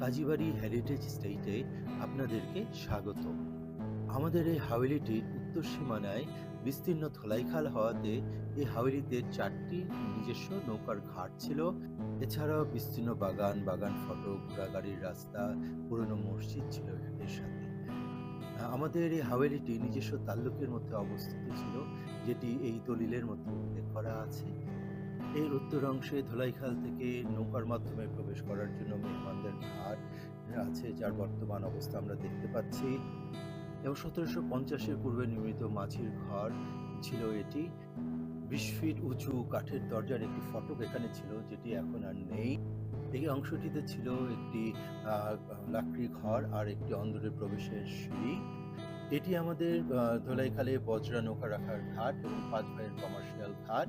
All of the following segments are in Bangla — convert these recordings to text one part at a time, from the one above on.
কাজীবাড়ি হেরিটেজ স্টেটে আপনাদেরকে স্বাগত। আমাদের এই হাওয়েলিটির উত্তর সীমানায় বিস্তীর্ণ ধলাইখাল হওয়াতে এই হাওয়েলিতে চারটি নিজস্ব নৌকার ঘাট ছিল। এছাড়াও বিস্তীর্ণ বাগান বাগান ফটক ঘোড়াগাড়ির রাস্তা, পুরনো মসজিদ ছিল এর সাথে। আমাদের এই হাওয়েলিটি নিজস্ব তাল্লুকের মধ্যে অবস্থিত ছিল, যেটি এই দলিলের মধ্যে উল্লেখ করা আছে। এর উত্তর অংশে ধোলাইখাল থেকে নৌকার মাধ্যমে প্রবেশ করার জন্য মেহমানদের ঘাট আছে, যার বর্তমান অবস্থা আমরা দেখতে পাচ্ছি। এবং সতেরোশো পঞ্চাশের পূর্বে নির্মিত মাঝির ঘর ছিল এটি। বিশ ফিট উঁচু কাঠের দরজার একটি ফটক এখানে ছিল, যেটি এখন আর নেই। এই অংশটিতে ছিল একটি লাকড়ি ঘর আর একটি অন্দরের প্রবেশের সিঁড়ি। এটি আমাদের ধোলাইখালে বজরা নৌকা রাখার ঘাট এবং পাঁচ ভাইয়ের কমার্শিয়াল ঘাট।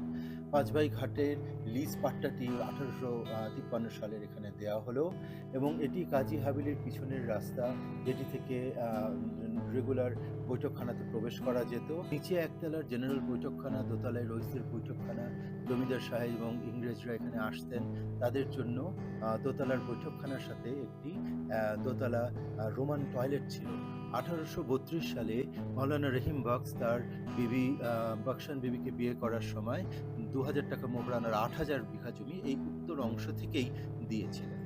পাঁচ ভাই ঘাটের লিজ পাট্টাটি আঠারোশো তিপ্পান্ন সালের এখানে দেওয়া হলো এবং এটি কাজী হাবিলের পিছনের রাস্তা যেটি থেকে রেগুলার বৈঠকখানাতে প্রবেশ করা যেত। নিচে একতলার জেনারেল বৈঠকখানা, দোতলায় রইসের বৈঠকখানা, জমিদার সাহেব এবং ইংরেজরা এখানে আসতেন তাদের জন্য। দোতলার বৈঠকখানার সাথে একটি দোতলা রোমান টয়লেট ছিল। আঠারোশো বত্রিশ সালে মৌলানা রহিম বক্স তার বিবি বক্সান বিবিকে বিয়ে করার সময় দু হাজার টাকা মোহরানার আট হাজার বিঘা জমি এই উত্তর অংশ থেকেই দিয়েছিলেন।